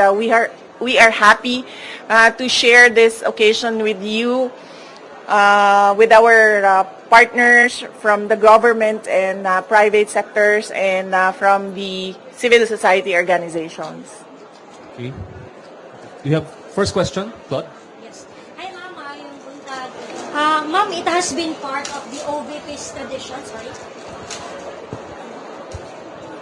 Uh, we are we are happy uh, to share this occasion with you, uh, with our uh, partners from the government and uh, private sectors and uh, from the civil society organizations. Okay. You have first question, Claude? Yes. Hi, ma'am. Uh, yung buntag. Uh, ma'am, it has been part of the OVP's tradition. Sorry.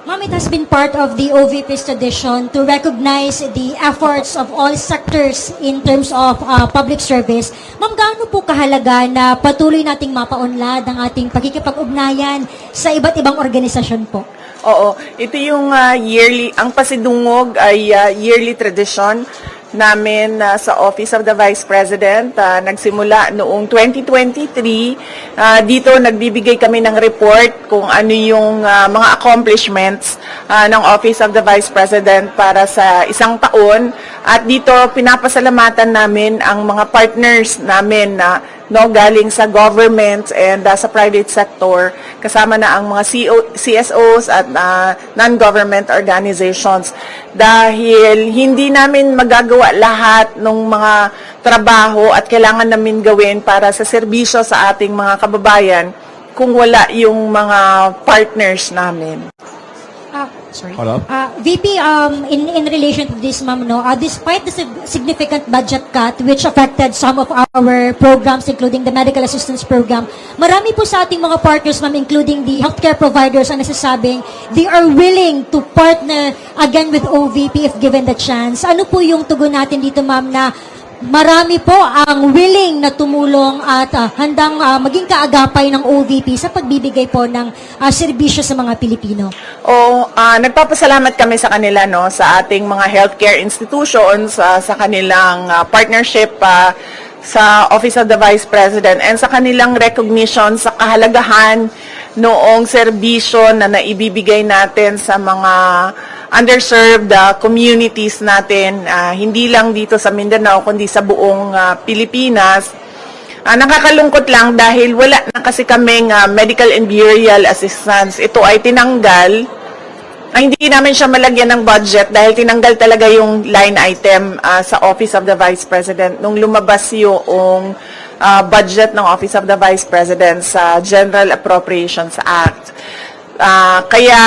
Ma'am, it has been part of the OVP's tradition to recognize the efforts of all sectors in terms of uh, public service. Ma'am, gaano po kahalaga na patuloy nating mapaunlad ang ating pagkikipag-ugnayan sa iba't ibang organisasyon po? Oo, ito yung uh, yearly, ang pasidungog ay uh, yearly tradition namin uh, sa Office of the Vice President. Uh, nagsimula noong 2023. Uh, dito nagbibigay kami ng report kung ano yung uh, mga accomplishments uh, ng Office of the Vice President para sa isang taon. At dito pinapasalamatan namin ang mga partners namin na no galing sa government and uh, sa private sector kasama na ang mga CO, CSOs at uh, non-government organizations dahil hindi namin magagawa lahat ng mga trabaho at kailangan namin gawin para sa serbisyo sa ating mga kababayan kung wala yung mga partners namin. Ah, sorry. Up? Uh, VP, um, in, in relation to this, ma'am, no, uh, despite the sig- significant budget cut which affected some of our programs, including the medical assistance program, marami po sa ating mga partners, ma'am, including the healthcare providers, ang nasasabing they are willing to partner again with OVP if given the chance. Ano po yung tugon natin dito, ma'am, na marami po ang willing na tumulong at ah, handang ah, maging kaagapay ng OVP sa pagbibigay po ng ah, serbisyo sa mga Pilipino. O ah, nagpapasalamat kami sa kanila no sa ating mga healthcare institutions ah, sa kanilang ah, partnership ah, sa Office of the Vice President and sa kanilang recognition sa kahalagahan noong serbisyo na naibibigay natin sa mga underserved ah, communities natin ah, hindi lang dito sa Mindanao kundi sa buong ah, Pilipinas. Ah, nakakalungkot lang dahil wala na kasi kaming ah, medical and burial assistance. Ito ay tinanggal. Ay, hindi namin siya malagyan ng budget dahil tinanggal talaga yung line item ah, sa Office of the Vice President nung lumabas yung ah, budget ng Office of the Vice President sa General Appropriations Act. Ah, kaya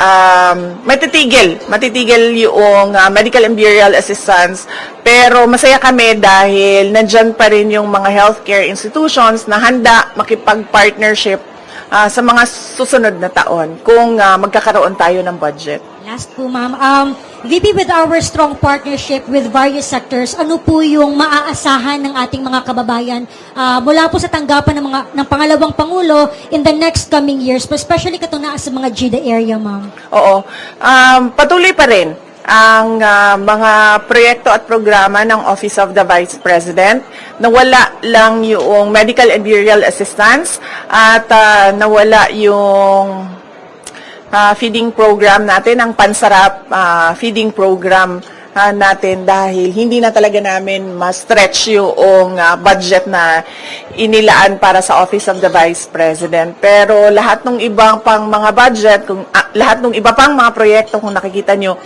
um, matitigil, matitigil yung ah, medical and burial assistance. Pero masaya kami dahil nandyan pa rin yung mga healthcare institutions na handa makipag-partnership ah, sa mga susunod na taon kung ah, magkakaroon tayo ng budget. Last po, ma'am. Um, VP, with our strong partnership with various sectors, ano po yung maaasahan ng ating mga kababayan ah, mula po sa tanggapan ng, mga, ng pangalawang Pangulo in the next coming years, especially katong naa sa mga GIDA area, ma'am? Oo. Um, patuloy pa rin ang ah, mga proyekto at programa ng Office of the Vice President. Nawala lang yung medical and burial assistance at ah, nawala yung ah, feeding program natin, ang pansarap ah, feeding program ah, natin dahil hindi na talaga namin ma-stretch yung ah, budget na inilaan para sa Office of the Vice President. Pero lahat ng ibang pang mga budget, kung ah, lahat ng iba pang mga proyekto kung nakikita nyo,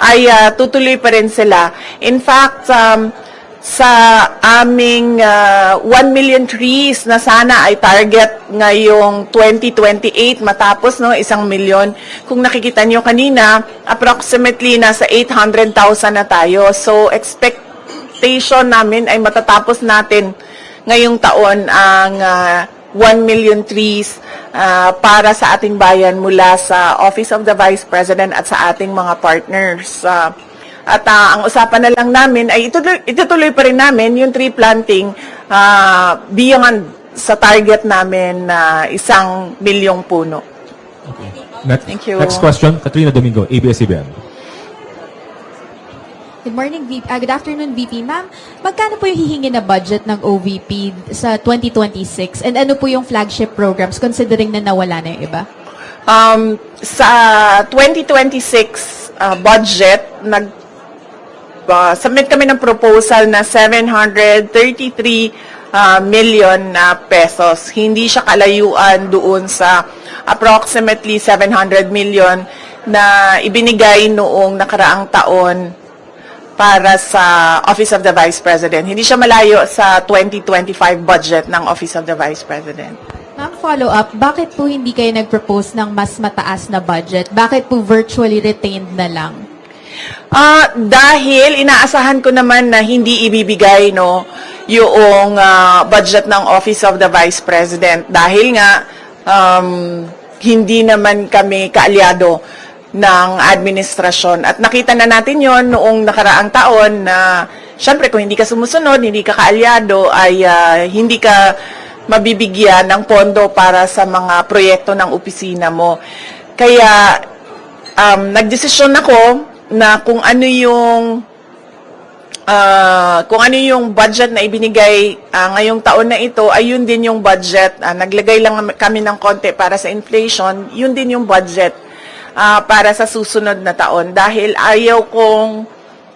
ay ah, tutuloy pa rin sila. In fact, um, sa aming ah, 1 million trees na sana ay target ngayong 2028 matapos no isang milyon. Kung nakikita nyo kanina, approximately nasa 800,000 na tayo. So expectation namin ay matatapos natin ngayong taon ang ah, 1 million trees ah, para sa ating bayan mula sa Office of the Vice President at sa ating mga partners. Ah, at ah, ang usapan na lang namin ay itutuloy, itutuloy pa rin namin yung tree planting ah, beyond sa target namin na isang milyong puno. Okay. Next, Thank you. Next question, Katrina Domingo, ABS-CBN. Good morning, VP. ah, good afternoon, VP. Ma'am, magkano po yung hihingi na budget ng OVP sa 2026? And ano po yung flagship programs considering na nawala na yung iba? Um, sa 2026 ah, budget, nag ah, submit kami ng proposal na 733 ah, million na pesos. Hindi siya kalayuan doon sa approximately 700 million na ibinigay noong nakaraang taon para sa Office of the Vice President. Hindi siya malayo sa 2025 budget ng Office of the Vice President. Ma'am, follow up, bakit po hindi kayo nag-propose ng mas mataas na budget? Bakit po virtually retained na lang? Ah, dahil inaasahan ko naman na hindi ibibigay no yung ah, budget ng Office of the Vice President dahil nga um, hindi naman kami kaalyado ng administrasyon at nakita na natin yon noong nakaraang taon na syempre kung hindi ka sumusunod, hindi ka kaalyado ay ah, hindi ka mabibigyan ng pondo para sa mga proyekto ng opisina mo. Kaya um, nagdesisyon ako na kung ano yung ah, kung ano yung budget na ibinigay ah, ngayong taon na ito, ay yun din yung budget. Ah, naglagay lang kami ng konti para sa inflation, yun din yung budget ah, para sa susunod na taon. Dahil ayaw kong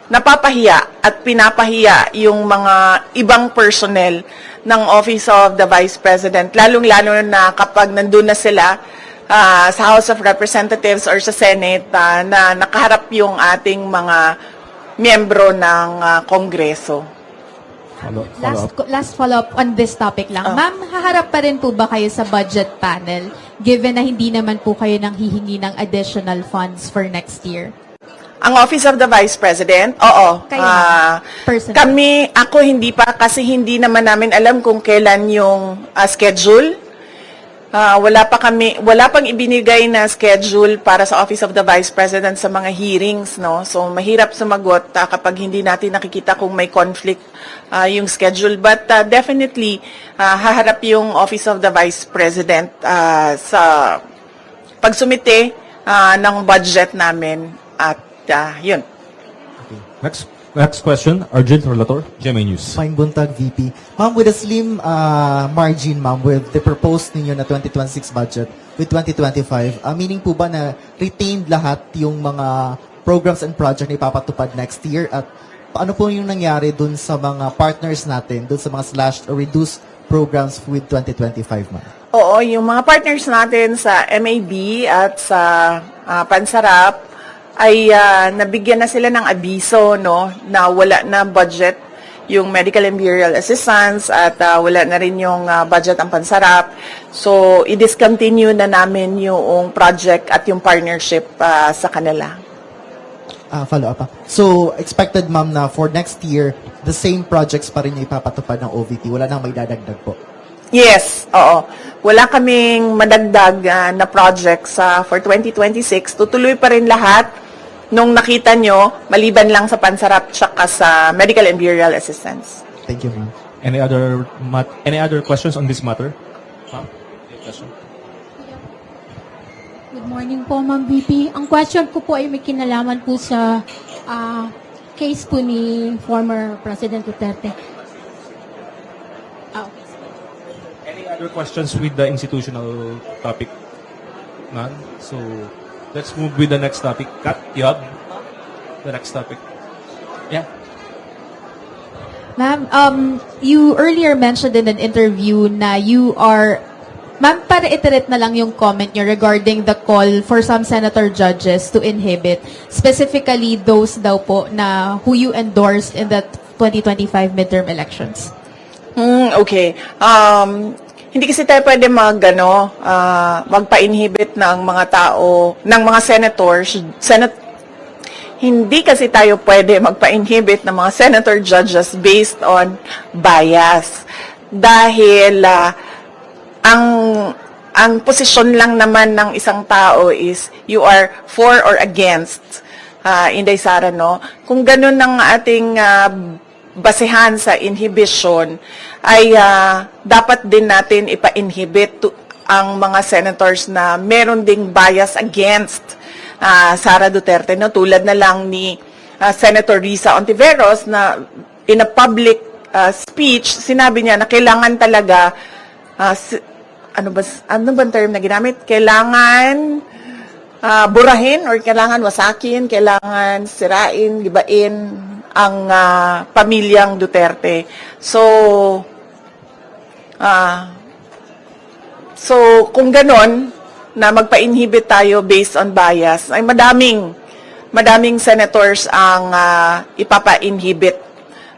napapahiya at pinapahiya yung mga ibang personnel ng Office of the Vice President, lalong-lalo na kapag nandun na sila ah, sa House of Representatives or sa Senate ah, na nakaharap yung ating mga miyembro ng ah, Kongreso. Follow, follow Last, up. last follow-up on this topic lang. Ma'am, haharap pa rin po ba kayo sa budget panel given na hindi naman po kayo nang hihingi ng additional funds for next year? Ang Office of the Vice President, oo. Kayo, ah, personal. kami, ako hindi pa kasi hindi naman namin alam kung kailan yung ah, schedule. Ah, wala pa kami, wala pang ibinigay na schedule para sa Office of the Vice President sa mga hearings, no? So mahirap sumagot ah, kapag hindi natin nakikita kung may conflict ah, yung schedule. But ah, definitely ah, haharap yung Office of the Vice President ah, sa pagsumite ah, ng budget namin at ah, yun. Okay. Next, next question, Arjun Relator, GMA News. Fine Buntag, VP. Ma'am, with a slim uh, margin, ma'am, with the proposed ninyo na 2026 budget with 2025, uh, meaning po ba na retained lahat yung mga programs and project na ipapatupad next year? At paano po yung nangyari dun sa mga partners natin, dun sa mga slashed or reduced programs with 2025, ma'am? Oo, yung mga partners natin sa MAB at sa ah, Pansarap ay ah, nabigyan na sila ng abiso no na wala na budget yung medical and burial assistance at ah, wala na rin yung ah, budget ang Pansarap. So, i-discontinue na namin yung project at yung partnership ah, sa kanila. Ah, follow up. So, expected, ma'am, na for next year, the same projects pa rin yung ipapatupad ng OVP. Wala nang may dadagdag po. Yes, oo. Wala kaming madagdag ah, na projects sa for 2026. Tutuloy pa rin lahat nung nakita nyo, maliban lang sa pansarap tsaka sa medical and burial assistance. Thank you, ma'am. Any other mat any other questions on this matter? Ma'am, any question? Good morning po, Ma'am VP. Ang question ko po ay may kinalaman po sa ah, case po ni former President Duterte. Ah, okay. Any other questions with the institutional topic? None. So, let's move with the next topic. Kat, you have the next topic. Yeah. Ma'am, um, you earlier mentioned in an interview na you are Ma'am, para iterate na lang yung comment nyo regarding the call for some senator judges to inhibit, specifically those daw po na who you endorsed in the 2025 midterm elections. Hmm, okay. Um, hindi kasi tayo pwede mag, ano, ah, magpa-inhibit ng mga tao, ng mga senators, senat hindi kasi tayo pwede magpa-inhibit ng mga senator judges based on bias. Dahil ah, ang ang posisyon lang naman ng isang tao is you are for or against uh, Inday Sara, no? Kung ganun ang ating ah, basehan sa inhibition, ay ah, dapat din natin ipa-inhibit to- ang mga senators na meron ding bias against ah, Sara Duterte, no? Tulad na lang ni ah, Senator Risa Ontiveros na in a public ah, speech, sinabi niya na kailangan talaga ah, si- ano ba ano bang term na ginamit? Kailangan ah, burahin or kailangan wasakin, kailangan sirain, gibain ang ah, pamilyang Duterte. So ah so kung ganon na magpa-inhibit tayo based on bias, ay madaming madaming senators ang ah, ipapa-inhibit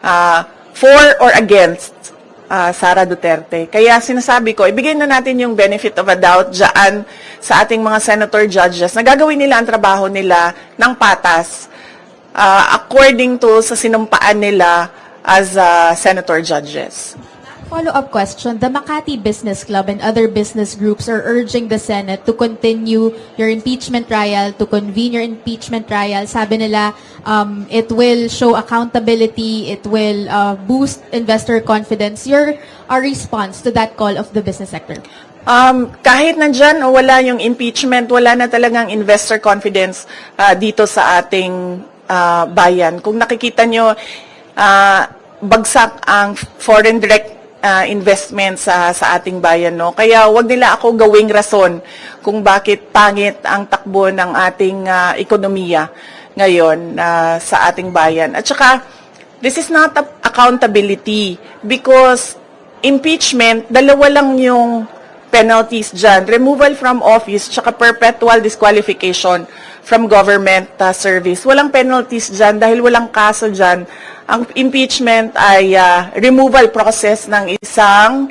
ah, for or against ah, Sara Duterte. Kaya sinasabi ko, ibigay na natin yung benefit of a doubt dyan sa ating mga senator judges na gagawin nila ang trabaho nila ng patas ah, according to sa sinumpaan nila as ah, senator judges. Follow-up question. The Makati Business Club and other business groups are urging the Senate to continue your impeachment trial, to convene your impeachment trial. Sabi nila, um, it will show accountability, it will uh, boost investor confidence. Your uh, response to that call of the business sector? Um, kahit nandyan o wala yung impeachment, wala na talagang investor confidence ah, dito sa ating ah, bayan. Kung nakikita nyo, ah, bagsak ang foreign direct ah, investment sa, sa ating bayan. No? Kaya wag nila ako gawing rason kung bakit pangit ang takbo ng ating ah, ekonomiya ngayon ah, sa ating bayan. At saka, this is not a- accountability because impeachment, dalawa lang yung penalties dyan. Removal from office, tsaka perpetual disqualification from government uh, service. Walang penalties dyan dahil walang kaso dyan. Ang impeachment ay uh, removal process ng isang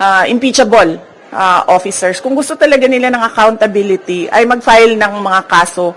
uh, impeachable uh, officers. Kung gusto talaga nila ng accountability, ay mag-file ng mga kaso